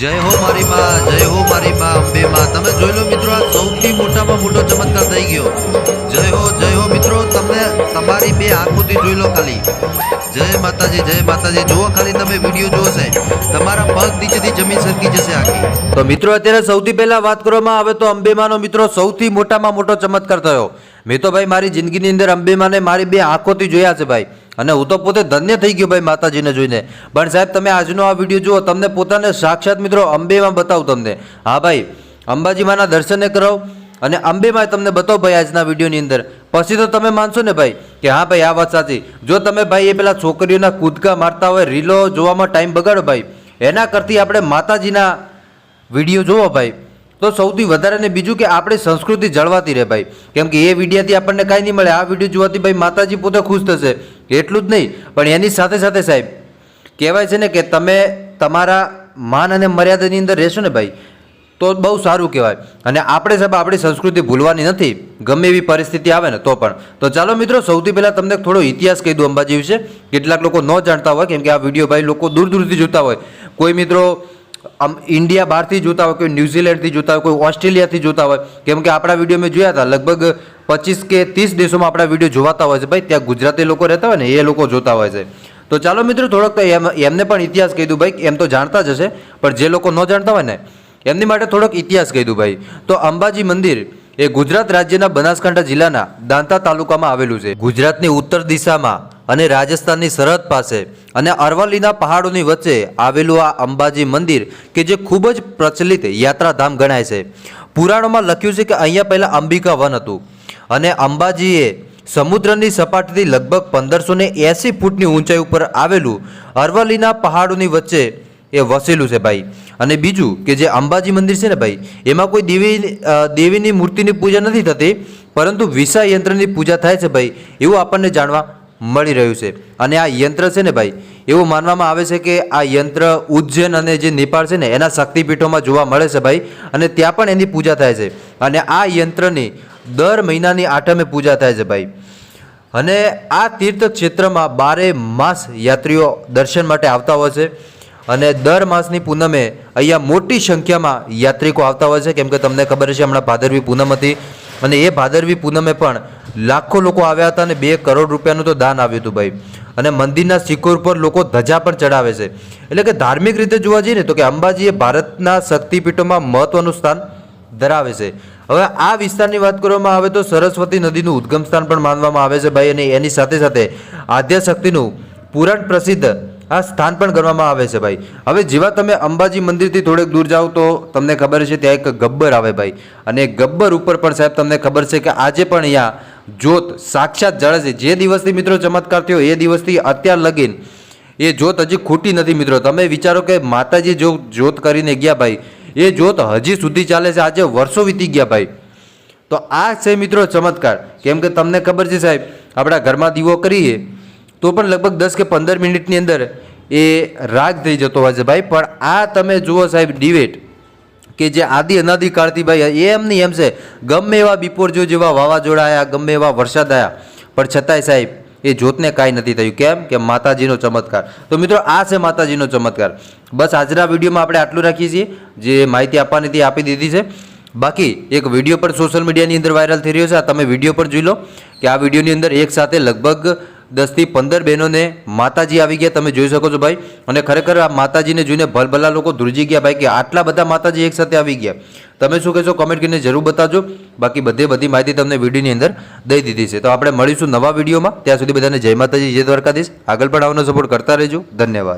જય હો મારી માં જય હો મારી માં અંબે માં તમે જોઈ લો મિત્રો, આ સૌથી મોટામાં મોટો ચમત્કાર થઈ ગયો. જય હો જય હો મિત્રો, તમને તમારી બે આંખોથી જોઈ લો ખાલી. જય માતાજી જય માતાજી. જુઓ ખાલી તમે વીડિયો જુઓ છે. તમારા પગ નીચેથી જમીન સરકી જશે આખી. તો મિત્રો, અત્યારે સૌથી પહેલા વાત કરવામાં આવે તો અંબેમાનો મિત્રો સૌથી મોટામાં મોટો ચમત્કાર થયો. મેં તો ભાઈ મારી જિંદગીની અંદર અંબેમાને મારી બે આંખોથી જોયા છે ભાઈ. અને હું તો પોતે ધન્ય થઈ ગયો ભાઈ માતાજીને જોઈને. પણ સાહેબ, તમે આજનો આ વીડિયો જુઓ, તમને પોતાને સાક્ષાત મિત્રો અંબેમાં બતાવું તમને. હા ભાઈ અંબાજીમાંના દર્શને કરાવો અને અંબેમાં તમને બતાવો ભાઈ આજના વિડીયોની અંદર. પછી તો તમે માનશો ને ભાઈ કે હા ભાઈ, આ વાત સાચી. જો તમે ભાઈ એ પેલા છોકરીઓના કૂદકા મારતા હોય, રીલો જોવામાં ટાઈમ બગાડો ભાઈ. એના કરતી આપણે માતાજીના વીડિયો જોવો ભાઈ. તો સૌથી વધારે ને બીજું કે આપણી સંસ્કૃતિ જળવાતી રહે ભાઈ. કેમ કે એ વિડીયાથી આપણને કાંઈ નહીં મળે. આ વીડિયો જોવાથી ભાઈ માતાજી પોતે ખુશ થશે. એટલું જ નહીં, પણ એની સાથે સાથે સાહેબ, કહેવાય છે ને કે તમે તમારા માન અને મર્યાદાની અંદર રહેશો ને ભાઈ, તો બહુ સારું કહેવાય. અને આપણે સાહેબ આપણી સંસ્કૃતિ ભૂલવાની નથી, ગમે એવી પરિસ્થિતિ આવે ને તો પણ. તો ચાલો મિત્રો, સૌથી પહેલાં તમને થોડો ઇતિહાસ કહી દઉં અંબાજી વિશે. કેટલાક લોકો ન જાણતા હોય, કેમ કે આ વીડિયો ભાઈ લોકો દૂર દૂરથી જોતા હોય. કોઈ મિત્રો આમ ઇન્ડિયા બહારથી જોતા હોય, કોઈ ન્યુઝીલેન્ડથી જોતા હોય, કોઈ ઓસ્ટ્રેલિયાથી જોતા હોય. કેમ કે આપણા વીડિયો મેં જોયા હતા, લગભગ પચીસ કે ત્રીસ દેશોમાં આપણા વીડિયો જોવાતા હોય છે ભાઈ, ત્યાં ગુજરાતી લોકો રહેતા હોય ને, એ લોકો જોતા હોય છે. તો ચાલો મિત્રો, થોડોક તો એમ, એમને પણ ઇતિહાસ કહી દઉં ભાઈ, એમ તો જાણતા જ હશે, પણ જે લોકો ન જાણતા હોય ને, એમની માટે થોડોક ઇતિહાસ કહી દઉં ભાઈ. તો અંબાજી મંદિર એ ગુજરાત રાજ્યના બનાસકાંઠા જિલ્લાના દાંતા તાલુકામાં આવેલું છે. ગુજરાતની ઉત્તર દિશામાં અને રાજસ્થાનની સરહદ પાસે અને અરવલ્લીના પહાડોની વચ્ચે આવેલું આ અંબાજી મંદિર કે જે ખૂબ જ પ્રચલિત યાત્રાધામ ગણાય છે. પુરાણોમાં લખ્યું છે કે અહીંયા પહેલાં અંબિકા વન હતું. અને અંબાજીએ સમુદ્રની સપાટીથી લગભગ પંદરસો ને એંસી ફૂટની ઊંચાઈ ઉપર આવેલું અરવલ્લીના પહાડોની વચ્ચે એ વસેલું છે ભાઈ. અને બીજું કે જે અંબાજી મંદિર છે ને ભાઈ, એમાં કોઈ દેવી દેવીની મૂર્તિની પૂજા નથી થતી, પરંતુ વિષા યંત્રની પૂજા થાય છે ભાઈ, એવું આપણને જાણવા મળી રહ્યું છે. અને આ યંત્ર છે ને ભાઈ, એવું માનવામાં આવે છે કે આ યંત્ર ઉજ્જૈન અને જે નેપાળ છે ને, એના શક્તિપીઠોમાં જોવા મળે છે ભાઈ, અને ત્યાં પણ એની પૂજા થાય છે. અને આ યંત્રની દર મહિનાની આઠમે પૂજા થાય છે ભાઈ. અને આ તીર્થ ક્ષેત્રમાં બારે માસ યાત્રીઓ દર્શન માટે આવતા હોય છે. અને દર માસની પૂનમે અહીંયા મોટી સંખ્યામાં યાત્રિકો આવતા હોય છે. કેમ કે તમને ખબર છે, હમણાં ભાદરવી પૂનમ હતી. અને એ ભાદરવી પૂનમે પણ લાખો લોકો આવ્યા હતા અને બે કરોડ રૂપિયાનું તો દાન આવ્યું હતું ભાઈ. અને મંદિરના શિખર પર લોકો ધજા પણ ચડાવે છે. એટલે કે ધાર્મિક રીતે જોવા જઈએ ને તો કે અંબાજી એ ભારતના શક્તિપીઠોમાં મહત્વનું સ્થાન ધરાવે છે. હવે આ વિસ્તારની વાત કરવામાં આવે તો સરસ્વતી નદીનું ઉદ્ગમ સ્થાન પણ માનવામાં આવે છે ભાઈ અને એની સાથે સાથે આદ્યશક્તિનું પુરાણ પ્રસિદ્ધ આ સ્થાન પણ ગણવામાં આવે છે ભાઈ. હવે જેવા તમે અંબાજી મંદિરથી થોડેક દૂર જાઓ તો તમને ખબર છે ત્યાં એક ગબ્બર આવે ભાઈ. અને ગબ્બર ઉપર પણ સાહેબ તમને ખબર છે કે આજે પણ અહીંયા જ્યોત સાક્ષાત જળે છે. જે દિવસથી મિત્રો ચમત્કાર થયો એ દિવસથી અત્યાર લગીન એ જ્યોત હજી ખૂટી નથી મિત્રો. તમે વિચારો કે માતાજી જો જ્યોત કરીને ગયા ભાઈ એ જોત હજી સુધી ચાલે છે. આજે વર્ષો વીતી ગયા ભાઈ. તો આ છે મિત્રો ચમત્કાર. કેમ કે તમને ખબર છે સાહેબ, આપણા ઘરમાં દીવો કરીએ, તો પણ લગભગ દસ કે પંદર મિનિટની અંદર એ રાગ થઈ જતો હોય છે ભાઈ. પણ આ તમે જુઓ સાહેબ ડિવેટ કે જે આદિ અનાદિ કાળથી ભાઈ, એમ નહીં, એમ છે. ગમે એવા બિપોરજો જેવા વાવાઝોડા આવ્યા ગમે એવા વરસાદ આવ્યા પણ છતાંય સાહેબ એ જ્યોતને કાંઈ નથી થયું. કેમ? કે માતાજીનો ચમત્કાર. તો મિત્રો, આ છે માતાજીનો ચમત્કાર. બસ આજના વિડીયોમાં આપણે આટલું રાખીએ છીએ. જે માહિતી આપવાની હતી આપી દીધી છે. બાકી, એક વીડિયો પણ સોશિયલ મીડિયાની અંદર વાયરલ થઈ રહ્યો છે. આ તમે વીડિયો પણ જોઈ લો કે આ વિડીયોની અંદર એક સાથે લગભગ દસથી પંદર બહેનોને માતાજી આવી ગયા, તમે જોઈ શકો છો ભાઈ. અને ખરેખર આ માતાજીને જોઈને ભલભલા લોકો ધ્રુજી ગયા ભાઈ, કે આટલા બધા માતાજી એકસાથે આવી ગયા. તમે શું કહેશો? કોમેન્ટ કરીને જરૂર બતાવજો. બાકી બધે બધી માહિતી તમને વિડીયોની અંદર દઈ દીધી છે. તો આપણે મળીશું નવા વિડીયોમાં. ત્યાં સુધી બધાને જય માતાજી, જય દ્વારકાધીશ. આગળ પણ આવવાનો સપોર્ટ કરતા રહેજો. ધન્યવાદ.